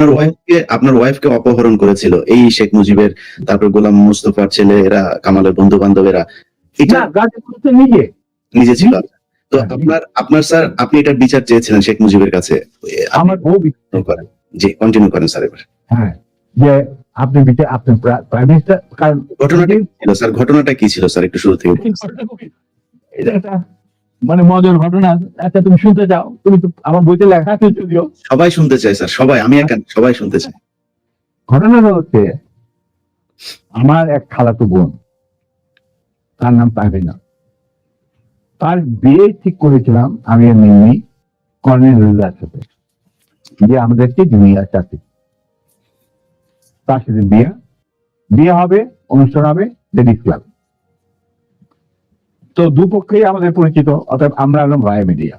আপনার ওয়াইফকে আপনার ওয়াইফকে অপহরণ করেছিল। এই শেখ মুজিবের তারপর গোলাম মুস্তফার ছেলে এরা কামালের বন্ধু বান্ধবেরা এটা নিজে। নিজে ছিল। তো হ্যাঁ, আপনার আপনার স্যার আপনি এটার বিচার চেয়েছিলেন শেখ মুজিবের কাছে। আমার বউ করেন। জি কন্টিনিউ করেন স্যার এবার। হ্যাঁ যে আপনি বিচার আপনি প্রাইম মিনিস্টার কারণ ঘটনাটা কি ছিল? স্যার ঘটনাটা কি ছিল স্যার একটু শুরু থেকে এটা মানে মজার ঘটনা আচ্ছা তুমি শুনতে চাও? তুমি তো আমার বইতে লেখা আছে যদিও। সবাই শুনতে চাই স্যার সবাই আমি একা সবাই শুনতে চাই ঘটনাটা হচ্ছে আমার এক খালাতো বোন তার নাম তাহরিনা। তার বিয়ে ঠিক করেছিলাম আমি মিমি কর্নেল রেজার সাথে। যে আমাদেরকে দুনিয়া চাকরি তার সাথে বিয়ে। বিয়ে হবে অনুষ্ঠান হবে লেডিস ক্লাব তো দুপক্ষেই আমাদের পরিচিত অর্থাৎ আমরা হলাম রায় মিডিয়া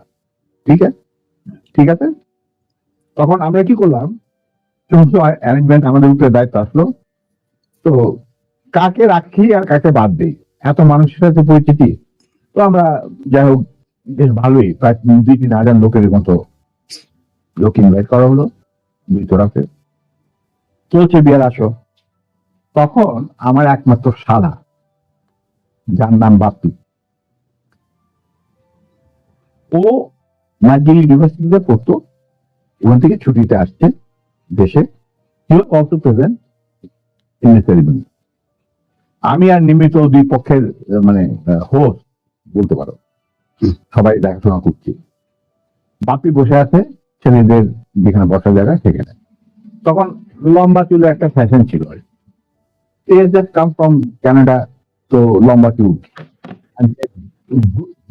ঠিক আছে? ঠিক আছে? তখন আমরা কি করলাম? সমস্ত অ্যারেঞ্জমেন্ট আমাদের উপরে দায়িত্ব আসলো, তো কাকে রাখি আর কাকে বাদ দিই? এত মানুষের সাথে পরিচিতি। তো আমরা যাই হোক, বেশ ভালোই। প্রায় দুই তিন হাজার লোকের মতো লোক ইনভাইট করা হলো ভিতরাতে চলছে বিয়ার আসো তখন আমার একমাত্র শালা, যার নাম বাপ্পি। ও নাজিল ইউনিভার্সিটিতে পড়তো ওখান থেকে ছুটিতে আসছে দেশে। অলসো প্রেজেন্ট ইন সেরিমনি আমি আর নিমিত দুই পক্ষের মানে হোস্ট বলতে পারো। সবাই দেখাশোনা করছি। বাপি বসে আছে, ছেলেদের যেখানে বসার জায়গা সেখানে। তখন লম্বা চুলে একটা ফ্যাশন ছিল। জাস্ট কাম ফ্রম কানাডা তো লম্বা চুল।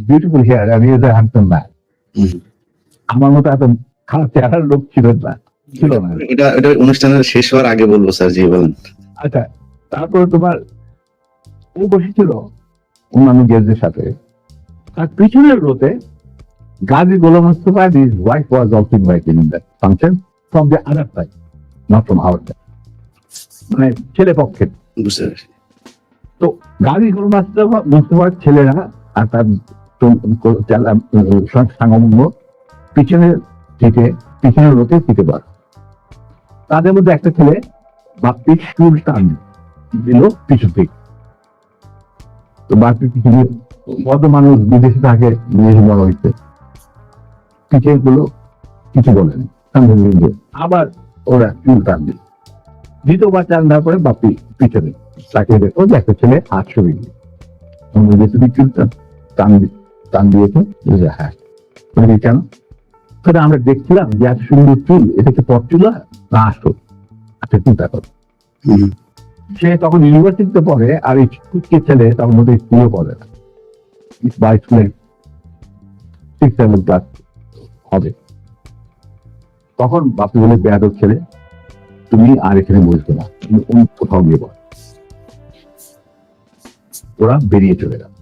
বিউটিফুল হেয়ার আর ইজ হ্যান্ডসাম ম্যান আমার মতো এত খারাপ চেহারার লোক ছিল না ছিল না। এটা এটা অনুষ্ঠানের শেষ হওয়ার আগে বলব স্যার জি বলেন। আচ্ছা তারপরে তোমার ও বসেছিল অন্যান্য গেস্টদের সাথে। তার পিছনের রোতে গাজী গোলাম মুস্তফা মানে ছেলে বুঝতে তো গাজী গোলাম মুস্তফা মুস্তফার ছেলেরা আর তার পিছনের সিটে পিছনের রোতে সিটে বস তাদের মধ্যে একটা ছেলে বাপ্পি চুল টান দিল থেকে। তো বাপ্পি কত মানুষ বিদেশে থাকে, বিদেশে বড় হয়েছে। পিছিয়ে গুলো কিছু বলেনি। আবার ওরা চুল টান দিল। দ্বিতীয়বার টান দেওয়ার পরে বাপ্পি পিছনে তাকে দেখো যে একটা ছেলে হাত সরিয়ে দিল। আমরা চুল টান টান দি- টান দিয়েছে হ্যাঁ। বলে, কেন? সেটা আমরা দেখছিলাম যে এত সুন্দর চুল এটা কি পথ চুল না আচ্ছা চিন্তা করো। সে তখন ইউনিভার্সিটিতে পড়ে আর এই কুচকে ছেলে তখন স্কুলে পড়ে না। বা স্কুলে সিক্স সেভেন ক্লাস হবে। তখন বাপু বলে বেয়াদব ছেলে তুমি আর এখানে বসবে না। তুমি কোথাও গিয়ে বল ওরা বেরিয়ে চলে গেল।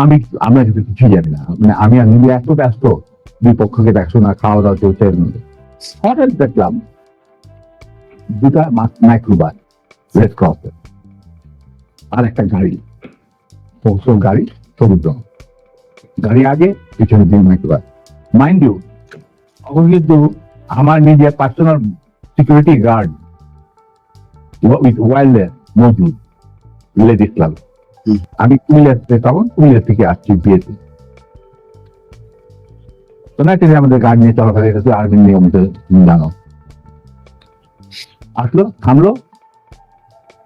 আমি, আমরা কিন্তু কিছু জানি না। মানে আমি আর নিজে এত ব্যস্ত দুই পক্ষকে দেখাশোনা খাওয়া দাওয়া চলছে এর মধ্যে। হঠাৎ দেখলাম দুটা মাইক্রোবাস রেড ক্রস আর একটা গাড়ি পৌঁছল গাড়ি সবুজ রঙ। গাড়ি আগে, পিছনে দিয়ে মাইক্রোবাস মাইন্ড ইউ তখন কিন্তু আমার নিজের personal security guard with wild মজুদ লেডিস ক্লাব। আমি কুমিল্লা তখন কুমিল্লা থেকে আসছি বিয়েতে। তো না তিনি আমাদের গাড়ি নিয়ে চলাফেরা তো আর্মি নিয়ম তো তুমি জানো। আসলো, থামলো,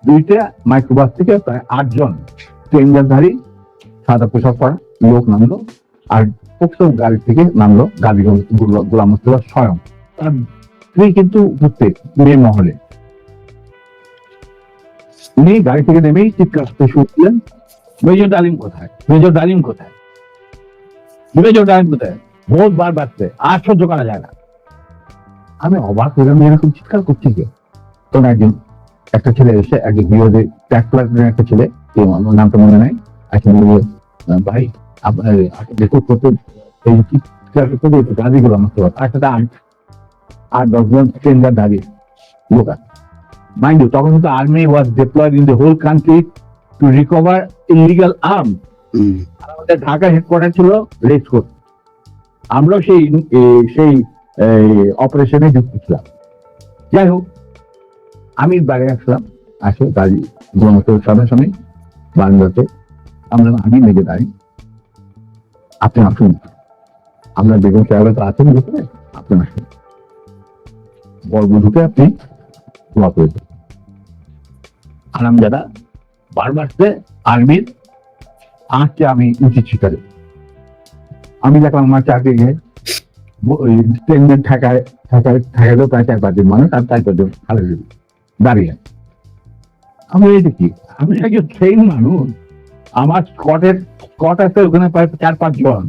দুইটা মাইক্রোবাস থেকে প্রায় আটজন ট্রেনজারধারী সাদা পোশাক পরা লোক নামলো, আর পোক্সো গাড়ি থেকে নামলো গাড়ি গোলাম মুস্তফা স্বয়ং। তার স্ত্রী কিন্তু উপস্থিত মেয়ে মহলে। উনি গাড়ি থেকে নেমেই চিৎকার করতে শুরু করলেন মেজর ডালিম কোথায়? মেজর ডালিম কোথায়? মেজর ডালিম কোথায়? বহুত বার বাড়ছে আর সহ্য করা যায় না। আমি অবাক হয়ে এরকম চিৎকার করছি কে? তখন একজন একটা ছেলে এসে একজন বিরোধী ট্যাক প্লাটুনের একটা ছেলে নামটা মনে নাই একটা বলল "আহ, ভাই আপনার দেখো কত এই চিৎকার করতে করতে গাড়িগুলো আমার সাথে। আট আট দশজন ট্রেন্ডার দাঁড়িয়ে লোক মাইন্ড ইউ তখন কিন্তু army was deployed in the whole country to recover illegal arm. আমাদের ঢাকা হেডকোয়ার্টার ছিল রেস কোর্ট আমরাও সেই সেই অপারেশনে যুক্ত ছিলাম। যাই হোক আমি বাড়ি আসলাম। আসে গাড়ি গোমতের সামনাসামনি বারান্দাতে আমরা আমি লেগে দাঁড়ি আপনি আসুন। আপনার বেগম সাহেব তো আছেন ভিতরে। আপনি আসুন। বর্বধূকে আপনি দোয়া করে দেন আরাম বারবার সে আর্মির আসছে আমি উচিত শিকারে। আমি দেখলাম আমার চাকরি স্টেটমেন্ট ঠেকায় ঠেকায় ঠেকাইলো প্রায় চার পাঁচজন মানুষ, আর চার পাঁচজন খালি দাঁড়িয়ে। আমি এই দেখি, আমি একজন ট্রেন মানুষ। আমার স্কটের স্কট আছে, ওখানে প্রায় চার পাঁচ জন।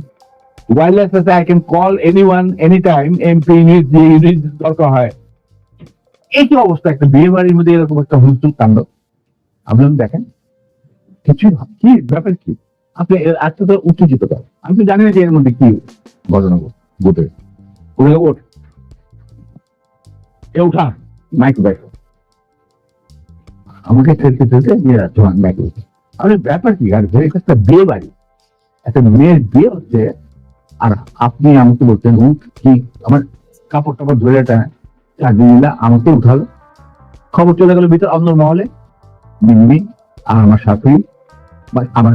ওয়ারলেস আছে I can call any one any time MP unit যে ইউনিট দরকার হয়। এই কি অবস্থা, একটা বিয়ে বাড়ির মধ্যে এরকম একটা হুলস্থুল কাণ্ড। আপনি দেখেন, কিছুই কি? ব্যাপার কি? আপনি আজকে তো উত্তেজিত করেন আমি তো জানি না যে এর মধ্যে কি ঘটনা ঘটে। ওঠ এ, উঠা। মাইক ব্যাক আমাকে ঠেলতে ঠেলতে নিয়ে যাচ্ছে ব্যাক আরে, ব্যাপার কি? আর একটা বিয়ে বাড়ি। একটা মেয়ের বিয়ে হচ্ছে, আর আপনি আমাকে বলতেন উঠ কি? আমার কাপড় টাপড় ধরে একটা চাকরি নিলা আমাকে উঠালো খবর চলে গেল ভিতর অন্য মহলে। মিম্মি আর আমার শাশুড়ি আমার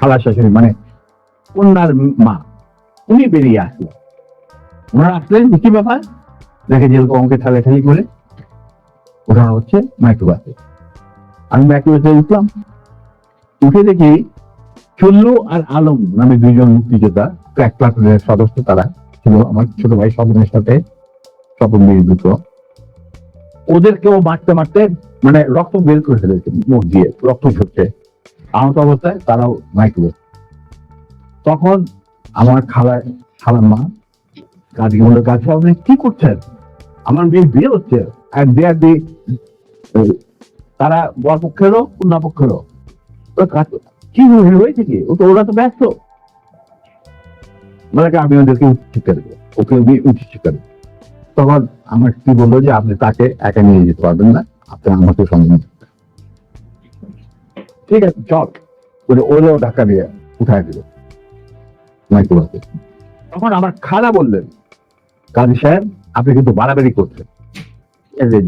খালা শাশুড়ি মানে কন্যার মা, উনি বেরিয়ে আসলো। ওনারা আসলেন, কি ব্যাপার? দেখে যেরকম আমাকে ঠেলাঠেলি করে ওঠানো হচ্ছে মাইক্রোবাসে। আমি মাইক্রোবাসে উঠলাম, উঠে দেখি চুল্লু আর আলম নামে দুইজন মুক্তিযোদ্ধা ক্র্যাক প্লাটুনের সদস্য তারা ছিল, আমার ছোট ভাই স্বপনের সাথে স্বপন দুটো ওদেরকেও মারতে মারতে মানে রক্ত বের করে ফেলেছে মুখ দিয়ে, রক্ত ঝরছে। আহত অবস্থায় তারাও মাইক্রোবাস তখন আমার খালা খালার মা কাজীগুলোর কাছে আপনি কি করছেন? আমার মেয়ে বিয়ে হচ্ছে। আর দে আর দি। তারা বর পক্ষেরও, কন্যা পক্ষেরও। কি হয়েছে কি? ও তো, ওরা তো ব্যস্ত। মানে আমি ওদেরকে উচিত শিক্ষা দেবো। ওকে উচিত শিক্ষা দেবো। তখন আমার কি বলল যে, আপনি তাকে একা নিয়ে যেতে পারবেন না। আপনি আমাকে সঙ্গে ঠিক আছে চল। বলে ওরেও ঢাকা দিয়ে উঠায় দিল। মাইক্রোবাসে তখন আমার খালা বললেন কাজী সাহেব আপনি কিন্তু বাড়াবাড়ি করছেন।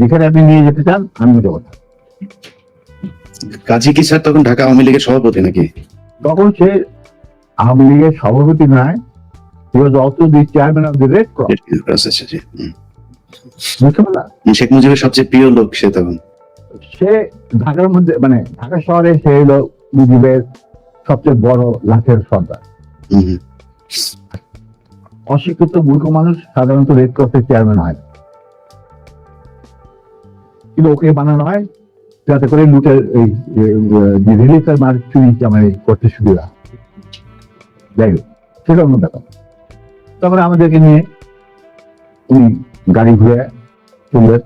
যেখানে আপনি নিয়ে যেতে চান আমি যাব না। কাজী কি স্যার তখন ঢাকা আওয়ামী লীগের সভাপতি নাকি? তখন সে আওয়ামী লীগের সভাপতি নয় he was also the chairman of the red cross Sheikh মুজিবের সবচেয়ে প্রিয় লোক সে তখন। সে ঢাকার মধ্যে মানে ঢাকা শহরে সে হলো মুজিবের সবচেয়ে বড় লাখের সর্দার। অশিক্ষিত মূর্খ মানুষ সাধারণত রেড ক্রসের চেয়ারম্যান হয়। কিন্তু ওকে বানানো হয় যাতে করে লুটের এই রিলিফের মার চুরি মানে করতে সুবিধা। যাই হোক সেটা অন্য ব্যাপার। তারপরে আমাদেরকে নিয়ে উনি গাড়ি ঘুরে চললেন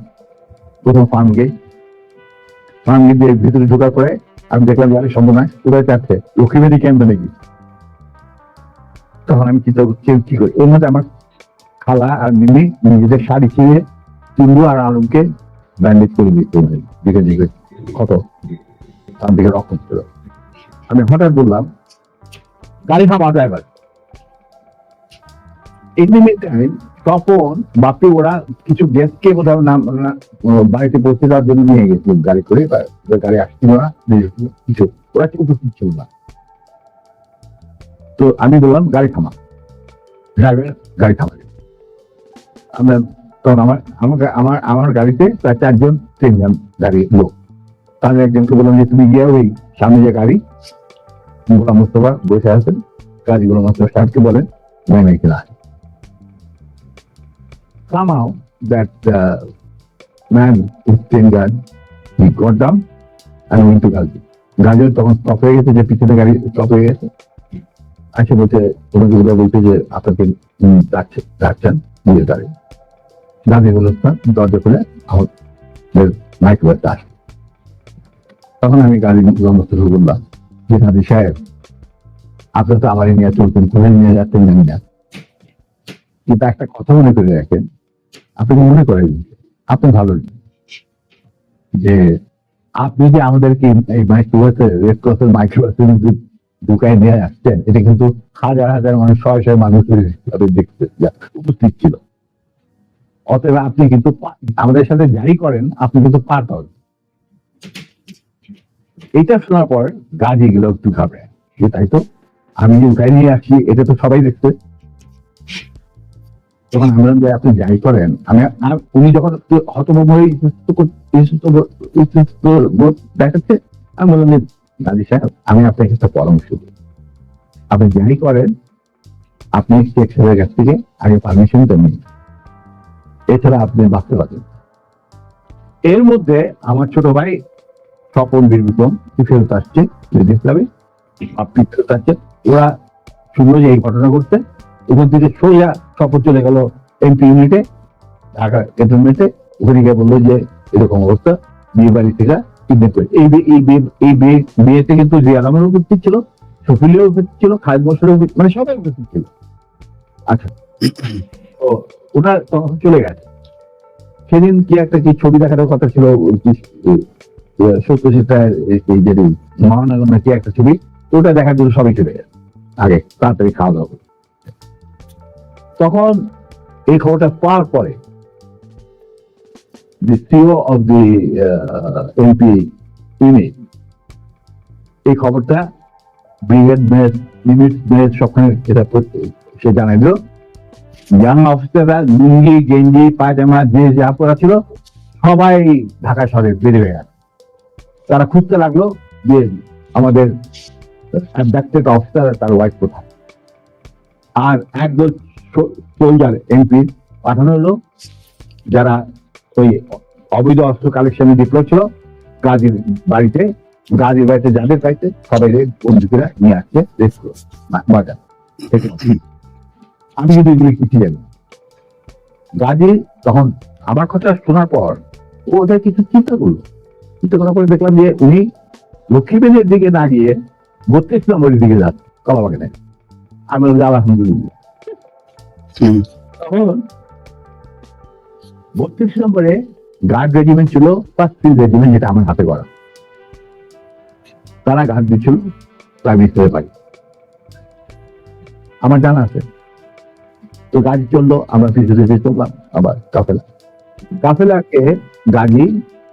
প্রথম ফার্ম গেট ফার্ম গেট দিয়ে ভিতরে ঢোকার পরে আমি দেখলাম গাড়ি সম্ভব নয়, কোথায় চাচ্ছে লক্ষ্মীবাড়ি ক্যাম্পে নাকি? তখন আমি চিন্তা করছি কি করি? এর মধ্যে আমার খালা আর মিমি নিজেদের শাড়ি ছিঁড়ে চুন্দু আর আলমকে ব্যান্ডেজ করে দিতে দিকে দিকে কত? তার দিকে রক্ত ছিল। আমি হঠাৎ বললাম, গাড়ি থামা ড্রাইভার ইন্ডিমিট টাইম তখন বাপি ওরা কিছু গেস্টকে কোথাও নাম বাড়িতে পৌঁছে দেওয়ার জন্য নিয়ে গেছিল গাড়ি করে গাড়ি আসছিল না কিছু ওরা কি উপস্থিত ছিল না। তো আমি বললাম, গাড়ি থামা। ড্রাইভার গাড়ি থামাবে আমরা তখন আমার, আমাকে, আমার আমার গাড়িতে প্রায় চারজন তিনজন দাঁড়িয়ে লোক। তাদের একজনকে বললাম যে, তুমি গিয়ে ওই সামনে যে গাড়ি, গোলাম মুস্তফা বসে আছেন, গাড়ি গোলাম মুস্তফা সাহেবকে বলেন নেমে কিনা somehow that uh, man with ten gun he got down and went to Gazi. গাজর তখন স্টপ হয়ে গেছে যে পিছনে গাড়ি স্টপ হয়ে গেছে। আসে বলছে ওনাকে বলে বলছে যে আপনাকে ডাকছেন নিজের গাড়ি গাড়ি বলে দরজা খুলে আমাদের মাইক্রোবাসটা আসে। তখন আমি গাড়ি লম্বস্ত শুরু করলাম। যে গাড়ি সাহেব আপনার তো আমারই নিয়ে চলছেন কোথায় নিয়ে যাচ্ছেন জানি না। কিন্তু একটা কথা মনে করে রাখেন আপনি মনে করেন আপনি ভালো যে আপনি যে আমাদেরকে এই মাইক্রোবাসে রেড ক্রসের মাইক্রোবাসে ঢুকায় নিয়ে আসছেন, এটা কিন্তু হাজার হাজার মানুষ, শয়ে শয়ে মানুষ দেখতে উপস্থিত ছিল। অতএব আপনি কিন্তু আমাদের সাথে যাই করেন, আপনি কিন্তু পার পাবেন। এটা শোনার পর গাজি গেল একটু ঘাবড়ে। তাই তো, আমি যে উঠাই নিয়ে আসছি এটা তো সবাই দেখছে তখন আমরা বললাম আপনি যাই করেন, আমি উনি যখন হতভম্ব হয়ে দেখাচ্ছে, আমি বললাম যে আমি আপনাকে একটা আপনি যাই করেন, আপনি কাছ থেকে আগে এছাড়া আপনি বাঁচতে পারবেন। এর মধ্যে আমার ছোট ভাই স্বপন সে ফেরত আসছে আপনি ফেরত ওরা শুনলো যে এই ঘটনা ঘটছে। ওখান থেকে সোজা স্বপন চলে গেল এমপি ইউনিটে ঢাকা ক্যান্টনমেন্টে ওখানে গিয়ে বলল যে, এরকম অবস্থা, বিয়ে বাড়ি থেকে কিডন্যাপ করে। এই এই বিয়েতে কিন্তু জিয়া রহমানের উপস্থিত ছিল শফিলের উপস্থিত ছিল, খালেদ বসরের মানে সবাই উপস্থিত ছিল। আচ্ছা। ও, ওটা তখন চলে গেছে। সেদিন কি একটা কি ছবি দেখানোর কথা ছিল সত্যজিৎ রায়ের মহানগর না কি একটা ছবি, ওটা দেখার জন্য সবাই চলে গেছে। আগে, তাড়াতাড়ি খাওয়া দাওয়া। তখন এই খবরটা পরে of the uh, এই খবরটা ব্রিগেড মেয়ের সবখানে এটা সে জানাই দিল। অফিসাররা লুঙ্গি গেঞ্জি পায়জামা যে যা পরা ছিল সবাই ঢাকা শহরে বেরিয়ে গেল। তারা খুঁজতে লাগল যে আমাদের অফিসার তার ওয়াইফ কোথায়। আর একদল সোলজার এমপি পাঠানো হলো যারা ওই অবৈধ অস্ত্র কালেকশনে ডিপ্লয় ছিল গাজীর বাড়িতে গাজীর বাড়িতে যাদের বাড়িতে সবাই বন্ধুকেরা নিয়ে আসছে বাজার আমি কিন্তু এগুলি কিছু জানি গাজী তখন আমার কথা শোনার পর ওদের কিছু চিন্তা করল চিন্তা করার পরে দেখলাম যে উনি লক্ষ্মীবেনের দিকে না গিয়ে বত্রিশ নম্বরের দিকে যাচ্ছে কলাবাগানে আমি আলহামদুলিল্লাহ হুম, তখন বত্রিশ নম্বরে গার্ড রেজিমেন্ট ছিল রেজিমেন্ট যেটা আমার হাতে করা তারা গার্ড দিচ্ছিল আমার জানা আছে। তো গাড়ি চলল আমরা চললাম আবার কাফেলা। কাফেলাকে গাড়ি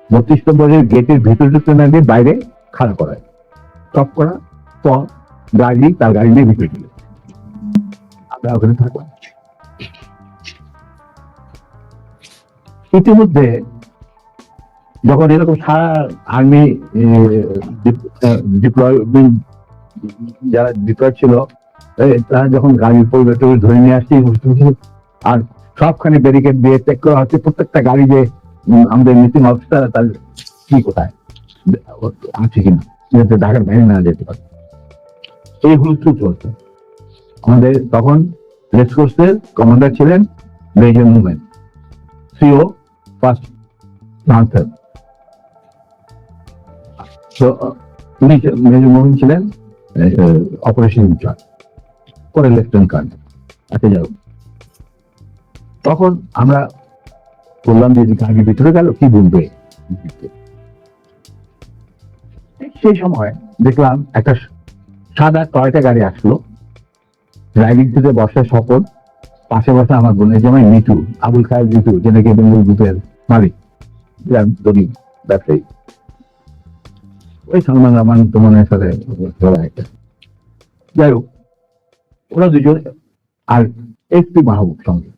বত্রিশ নম্বরের গেটের ভিতরে ঢুকতে না দিয়ে বাইরে খাড়া করায়। স্টপ করা, পর গাড়ি তার গাড়ি নিয়ে ভিতরে আমরা ওখানে থাকলাম। ইতিমধ্যে যখন এরকম সারা আর্মি ডিপ্লয়মেন্ট যারা ডিপ্লয় ছিল তারা যখন গাড়ির পরিবেশ ধরে নিয়ে আসছে আর সবখানে ব্যারিকেড দিয়ে চেক করা হচ্ছে, প্রত্যেকটা গাড়ি যে আমাদের মিটিং অফিসার তার কি কোথায়? আছে কিনা? যাতে ঢাকার বাইরে না যেতে পারে। এই হুলস্থুল চলছে। আমাদের তখন রেসকোর্সের কমান্ডার ছিলেন মেজর মুভমেন্ট সিও আনসার তো, উনি মেজর মোহন ছিলেন অপারেশন ইনচার্জ পরে লেফটেন্যান্ট কর্নেল আচ্ছা যাও। তখন আমরা বললাম যে গাড়ি ভিতরে গেল, কি ঠিক সেই সময় দেখলাম একটা সাদা টয়টা গাড়ি আসলো ড্রাইভিং সিটে বসে সফল পাশে বসে আমার বোনের জামাই মিটু আবুল খায়ের মিটু যে নাকি বেঙ্গল গ্রুপের মালিক গরিব ব্যবসায়ী। ওই সালমান রহমান তোমার সাথে একটা যাই হোক, ওরা দুজন আর এসপি মাহবুব সঙ্গে।